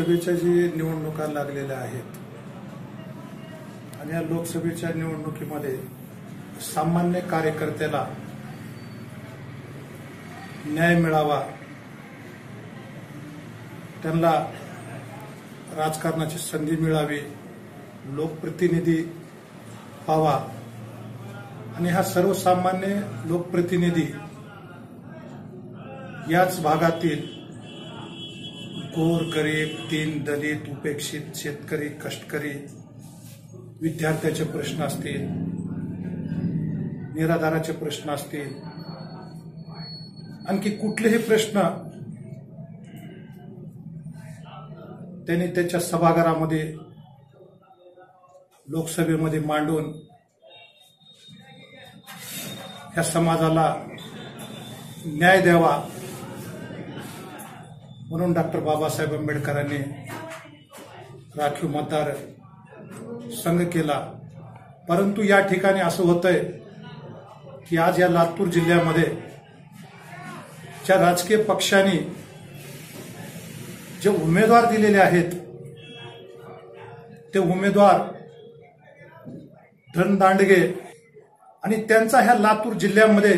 लोकसभेच्या जी निवडणुका लागलेल्या आहेत आणि या लोकसभेच्या निवडणुकीमध्ये सामान्य कार्यकर्त्याला न्याय मिळावा त्यांना राजकारणाची संधी मिळावी लोकप्रतिनिधी व्हावा आणि हा सर्वसामान्य लोकप्रतिनिधी याच भागातील गोर गरीब दीन दलित उपेक्षित शेतकरी कष्टकरी विद्यार्थ्याचे प्रश्न असतील निराधाराचे प्रश्न असतील आणखी कुठलेही प्रश्न त्यांनी त्याच्या सभागृहामध्ये लोकसभेमध्ये मांडून ह्या समाजाला न्याय द्यावा. म्हणून डॉक्टर बाबासाहेब आंबेडकरांनी राखीव मतदार संघ केला. परंतु या ठिकाणी असं होतंय की आज या लातूर जिल्ह्यामध्ये ज्या राजकीय पक्षांनी जे उमेदवार दिलेले आहेत ते उमेदवार धनदांडगे आणि त्यांचा ह्या लातूर जिल्ह्यामध्ये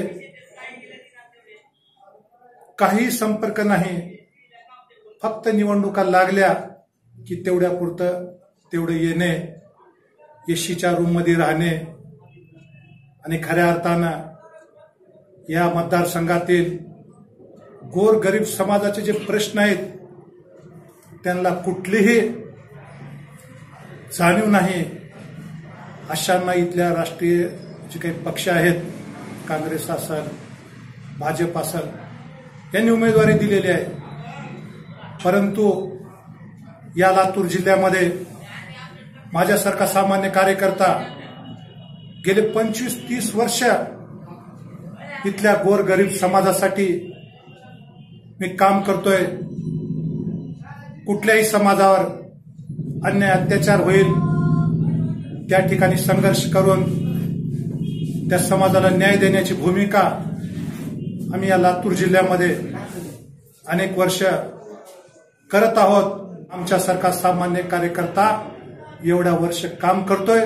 काही संपर्क नाही. फक्त निवडणुका लागल्या की तेवढ्या पुरतं तेवढं येणे एशीच्या रूममध्ये राहणे आणि खऱ्या अर्थानं या मतदारसंघातील गोर गरीब समाजाचे जे प्रश्न आहेत त्यांना कुठलीही जाणीव नाही. अशांना इथल्या राष्ट्रीय जे काही पक्ष आहेत काँग्रेस असेल भाजप असेल यांनी उमेदवारी दिलेली आहे. परंतु या लातूर जिल्ह्यामध्ये माझ्यासारखा सामान्य कार्यकर्ता गेले पंचवीस तीस वर्ष इथल्या गोरगरीब समाजासाठी मी काम करतोय. कुठल्याही समाजावर अन्याय अत्याचार होईल त्या ठिकाणी संघर्ष करून त्या समाजाला न्याय देण्याची भूमिका आम्ही या लातूर जिल्ह्यामध्ये अनेक वर्ष करत आहोत. आमच्यासारखा सामान्य कार्यकर्ता एवढ्या वर्ष काम करतोय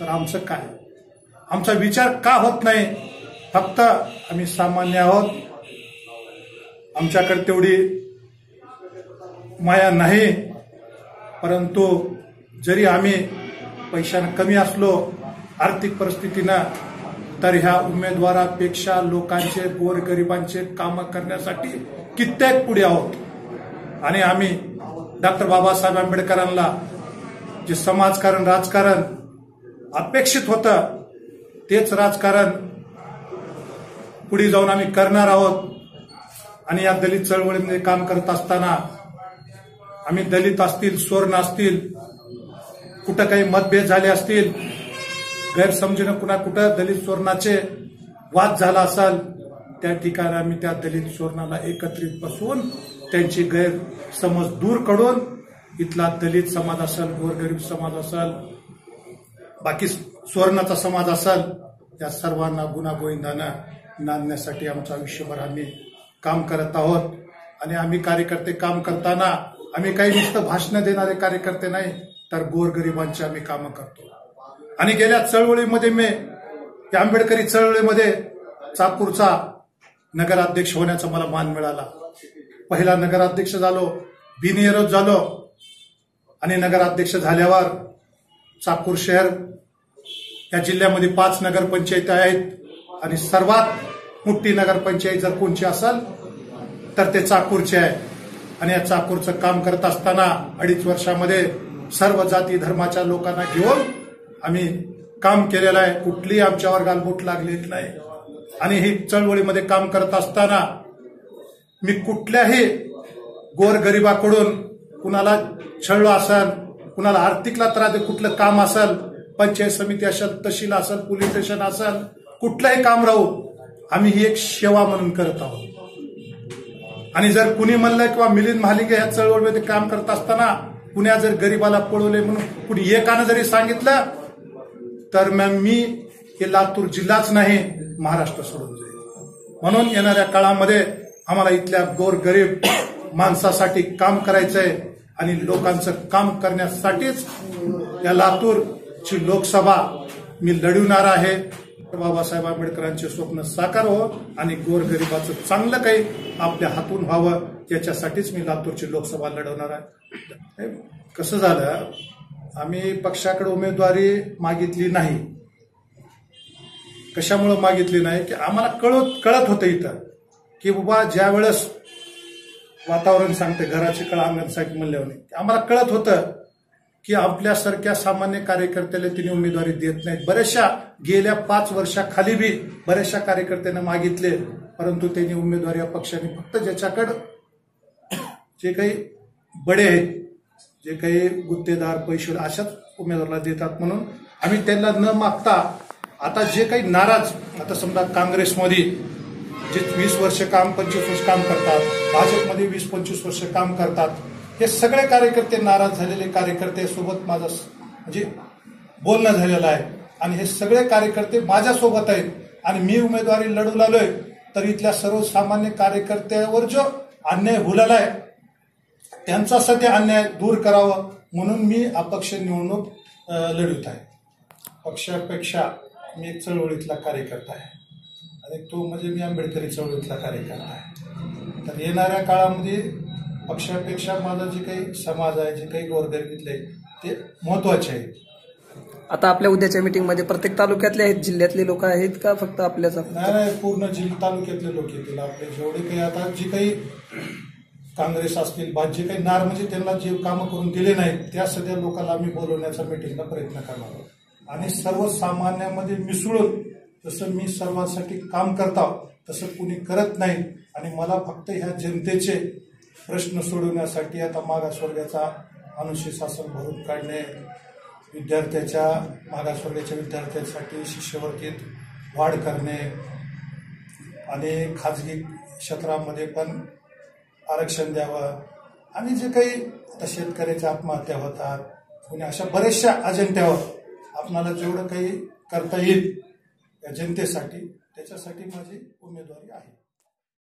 तर आमचं काय? आमचा विचार का होत नाही? फक्त आम्ही सामान्य आहोत. आमच्याकडे तेवढी माया नाही. परंतु जरी आम्ही पैशानं कमी असलो आर्थिक परिस्थितीनं तर ह्या उमेदवारापेक्षा लोकांचे गोरगरिबांचे कामं करण्यासाठी कित्येक पुढे आहोत. आणि आम्ही डॉक्टर बाबासाहेब आंबेडकरांना जे समाजकारण राजकारण अपेक्षित होतं तेच राजकारण पुढे जाऊन आम्ही करणार आहोत. आणि या दलित चळवळीमध्ये काम करत असताना आम्ही दलित असतील स्वर्ण असतील कुठं काही मतभेद झाले असतील गैरसमजीनं कुणा कुठं दलित स्वर्णाचे वाद झाला असाल त्या ठिकाणी आम्ही त्या दलित स्वर्णाला एकत्रित बसवून त्यांची गैरसमज दूर करून इथला दलित समाज असेल गोरगरीब समाज असेल बाकी स्वर्णाचा समाज असेल या सर्वांना गुणागोविंदानं नांदण्यासाठी आमचं आयुष्यभर आम्ही काम करत आहोत. आणि आम्ही कार्यकर्ते काम करताना आम्ही काही नुसतं भाषणं देणारे कार्यकर्ते नाही तर गोरगरिबांची आम्ही कामं करतो. आणि गेल्या चळवळीमध्ये मी या आंबेडकरी चळवळीमध्ये चाकूरचा नगराध्यक्ष होण्याचा मला मान मिळाला. पहिला नगराध्यक्ष झालो बिनविरोध झालो आणि नगराध्यक्ष झाल्यावर चाकूर शहर या जिल्ह्यामध्ये पाच नगरपंचायत आहेत आणि सर्वात मोठी नगरपंचायत जर कोणची असेल तर ते चाकूरचे आहे. आणि या चाकूरचं काम करत असताना अडीच वर्षामध्ये सर्व जाती धर्माच्या लोकांना घेऊन आम्ही काम केलेलं आहे. कुठलीही आमच्यावर गालबोट लागलेली नाही. आणि ही चळवळीमध्ये काम करत असताना मी कुठल्याही गोरगरिबाकडून कुणाला छळलो असेल कुणाला आर्थिकला त्रास कुठलं काम असेल पंचायत समिती असेल तहसील असेल पोलीस स्टेशन असेल कुठलंही काम राहू आम्ही ही एक सेवा म्हणून करत आहोत. आणि जर कुणी म्हणलं किंवा मिलिंद महालिंगे या चळवळीमध्ये काम करत असताना कुण्या जर गरीबाला पळवले म्हणून कुणी एकानं जरी सांगितलं तर मॅम मी हे लातूर जिल्हाच नाही महाराष्ट्र सोडून जाईल म्हणून येणाऱ्या काळामध्ये आम्हाला इथल्या गोरगरीब माणसासाठी काम करायचंय आणि लोकांचं काम करण्यासाठीच या लातूरची लोकसभा मी लढवणार आहे. बाबासाहेब आंबेडकरांचे स्वप्न साकार हो आणि गोरगरिबाचं चांगलं काही आपल्या हातून व्हावं याच्यासाठीच मी लातूरची लोकसभा लढवणार आहे. कसं झालं? आम्ही पक्षाकडे उमेदवारी मागितली नाही. कशामुळे मागितली नाही? की आम्हाला कळत कळत होतं इथं. की बाबा ज्या वेळेस वातावरण सांगते घराची कळा अंगणसाठी म्हणल्यावर आम्हाला कळत होतं की आपल्यासारख्या सामान्य कार्यकर्त्याला तिने उमेदवारी देत नाहीत. बऱ्याचशा गेल्या पाच वर्षाखाली बी बऱ्याचशा कार्यकर्त्यांना मागितले परंतु त्यांनी उमेदवारी या पक्षाने फक्त ज्याच्याकडं जे काही बडे आहेत जे काही गुत्तेदार पैसे अशाच उमेदवाराला देतात म्हणून आम्ही त्यांना न मागता आता जे काही नाराज आता समजा काँग्रेसमध्ये जे वीस वर्ष काम पंचवीस वर्ष काम करतात भाजपमध्ये वीस पंचवीस वर्ष काम करतात हे सगळे कार्यकर्ते नाराज झालेले कार्यकर्ते सोबत माझं म्हणजे बोलणं झालेलं आहे. आणि हे सगळे कार्यकर्ते माझ्यासोबत आहेत. आणि मी उमेदवारी लढू लागलोय तर इथल्या सर्वसामान्य कार्यकर्त्यावर जो अन्याय हुलाला आहे त्यांचा सध्या अन्याय दूर करावं म्हणून मी अपक्ष निवडणूक लढवत आहे. पक्षापेक्षा मी चळवळीतला कार्यकर्ता आहे. आणि तो म्हणजे मी आंबेडकरी चळवळीतला कार्यकर्ता आहे. तर येणाऱ्या काळामध्ये पक्षापेक्षा माझा जे काही समाज आहे जे काही गोरगरिबीतले आहे ते महत्त्वाचे आहे आता आपल्या उद्याच्या मीटिंगमध्ये प्रत्येक तालुक्यातले आहेत जिल्ह्यातले लोक आहेत का फक्त आपल्याच? नाही नाही पूर्ण जिल्हा तालुक्यातले लोक येतील. आपले जेवढे काही आता जे काही काँग्रेस असतील जे काही नार म्हणजे त्यांना जे कामं करून दिले नाहीत त्या सगळ्या लोकांना आम्ही बोलवण्याचा मिटिंगला प्रयत्न करणार आहोत. आणि सर्वसामान्यामध्ये मिसळून जसं मी सर्वांसाठी काम करता तसं कुणी करत नाही. आणि मला फक्त ह्या जनतेचे प्रश्न सोडवण्यासाठी आता मागासवर्गाचा अनुशे शासन भरून काढणे विद्यार्थ्याच्या मागासवर्गाच्या विद्यार्थ्यांसाठी शिष्यवृत्तीत वाढ करणे आणि खाजगी क्षेत्रामध्ये पण आरक्षण द्यावं. आणि जे काही आता शेतकऱ्याच्या आत्महत्या होतात कोणी अशा बऱ्याचशा अजेंट्यावर आपणाला जेवढं काही करता येईल जनतेसाठी त्याच्यासाठी माझी उमेदवारी आहे.